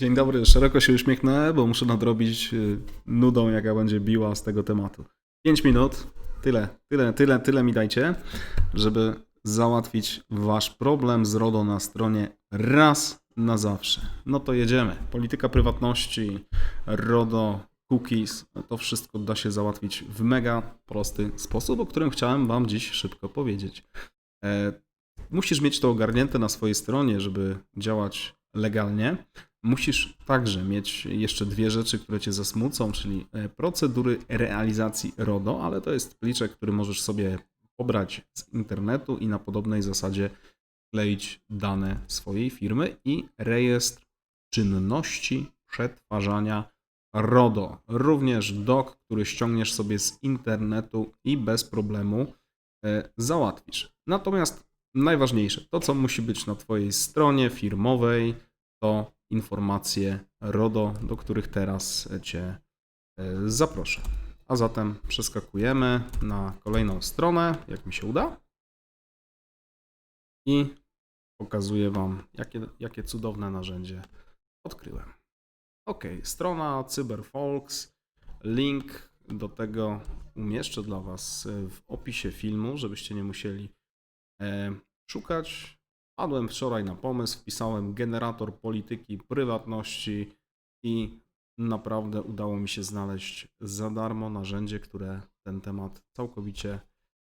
Dzień dobry, szeroko się uśmiechnę, bo muszę nadrobić y, nudą, jaka będzie biła z tego tematu. 5 minut, tyle, tyle, tyle, tyle mi dajcie, żeby załatwić wasz problem z RODO na stronie raz na zawsze. No to jedziemy. Polityka prywatności, RODO, cookies, to wszystko da się załatwić w mega prosty sposób, o którym chciałem wam dziś szybko powiedzieć. E, Musisz mieć to ogarnięte na swojej stronie, żeby działać legalnie. Musisz także mieć jeszcze dwie rzeczy, które cię zasmucą, czyli e, procedury realizacji RODO, ale to jest pliczek, który możesz sobie pobrać z internetu i na podobnej zasadzie kleić dane swojej firmy i rejestr czynności przetwarzania RODO. Również dok, który ściągniesz sobie z internetu i bez problemu e, załatwisz. Natomiast najważniejsze, to co musi być na Twojej stronie firmowej, to informacje RODO, do których teraz Cię e, zaproszę. A zatem przeskakujemy na kolejną stronę, jak mi się uda. I pokazuję Wam, jakie, jakie cudowne narzędzie odkryłem. Ok, strona CyberFolks. Link do tego umieszczę dla Was w opisie filmu, żebyście nie musieli e, szukać. Padłem wczoraj na pomysł, wpisałem generator polityki prywatności i naprawdę udało mi się znaleźć za darmo narzędzie, które ten temat całkowicie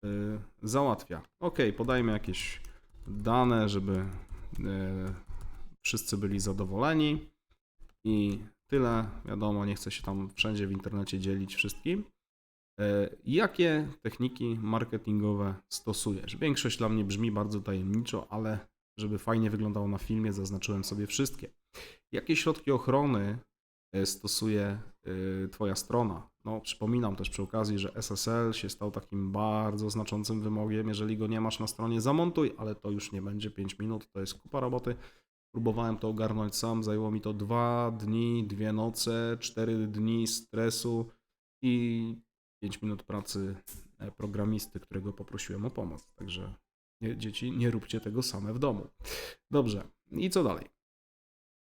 y, załatwia. Ok, podajmy jakieś dane, żeby y, wszyscy byli zadowoleni i tyle. Wiadomo, nie chcę się tam wszędzie w internecie dzielić wszystkim. E, Jakie techniki marketingowe stosujesz? Większość dla mnie brzmi bardzo tajemniczo, ale żeby fajnie wyglądało na filmie, zaznaczyłem sobie wszystkie. Jakie środki ochrony e, stosuje e, Twoja strona? No, przypominam też przy okazji, że SSL się stał takim bardzo znaczącym wymogiem. Jeżeli go nie masz na stronie, zamontuj, ale to już nie będzie 5 minut, to jest kupa roboty. Próbowałem to ogarnąć sam, zajęło mi to 2 dni, 2 noce, 4 dni stresu i 5 minut pracy e, programisty, którego poprosiłem o pomoc. Także nie, dzieci, nie róbcie tego same w domu. Dobrze, i co dalej?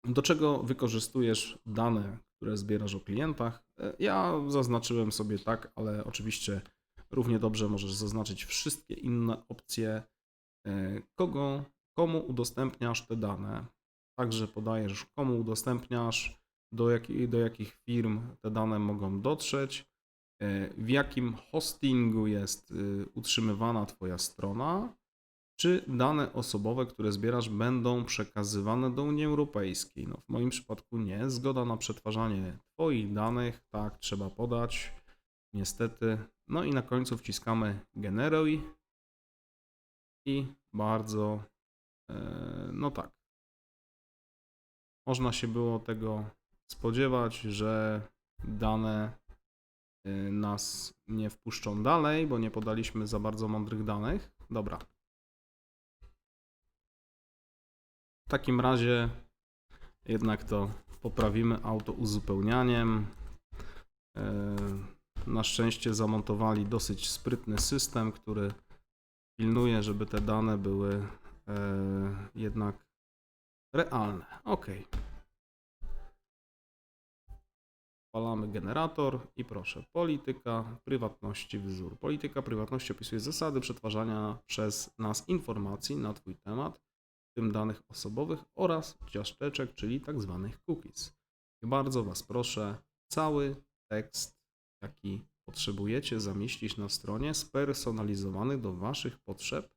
Do czego wykorzystujesz dane, które zbierasz o klientach? E, Ja zaznaczyłem sobie tak, ale oczywiście równie dobrze możesz zaznaczyć wszystkie inne opcje. E, Kogo, komu udostępniasz te dane? Także podajesz, komu udostępniasz, do, jak, do jakich firm te dane mogą dotrzeć w jakim hostingu jest y, utrzymywana Twoja strona, czy dane osobowe, które zbierasz, będą przekazywane do Unii Europejskiej. No, w moim przypadku nie. Zgoda na przetwarzanie Twoich danych, tak, trzeba podać. Niestety. No i na końcu wciskamy generuj i bardzo, e, no tak. Można się było tego spodziewać, że dane nas nie wpuszczą dalej, bo nie podaliśmy za bardzo mądrych danych. Dobra. W takim razie jednak to poprawimy auto uzupełnianiem. E, Na szczęście zamontowali dosyć sprytny system, który pilnuje, żeby te dane były e, jednak realne. Ok. Odpalamy generator i proszę, polityka prywatności wzór. Polityka prywatności opisuje zasady przetwarzania przez nas informacji na Twój temat, w tym danych osobowych oraz ciasteczek, czyli tak zwanych cookies. I bardzo Was proszę, cały tekst, jaki potrzebujecie zamieścić na stronie, spersonalizowany do Waszych potrzeb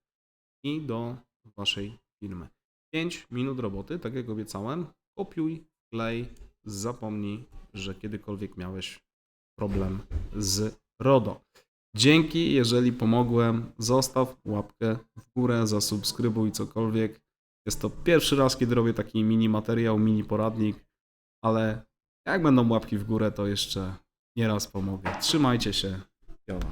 i do Waszej firmy. 5 minut roboty, tak jak obiecałem. Kopiuj, klej, zapomnij, że kiedykolwiek miałeś problem z RODO. Dzięki, jeżeli pomogłem, zostaw łapkę w górę, zasubskrybuj cokolwiek. Jest to pierwszy raz, kiedy robię taki mini materiał, mini poradnik, ale jak będą łapki w górę, to jeszcze nieraz pomogę. Trzymajcie się. Jola.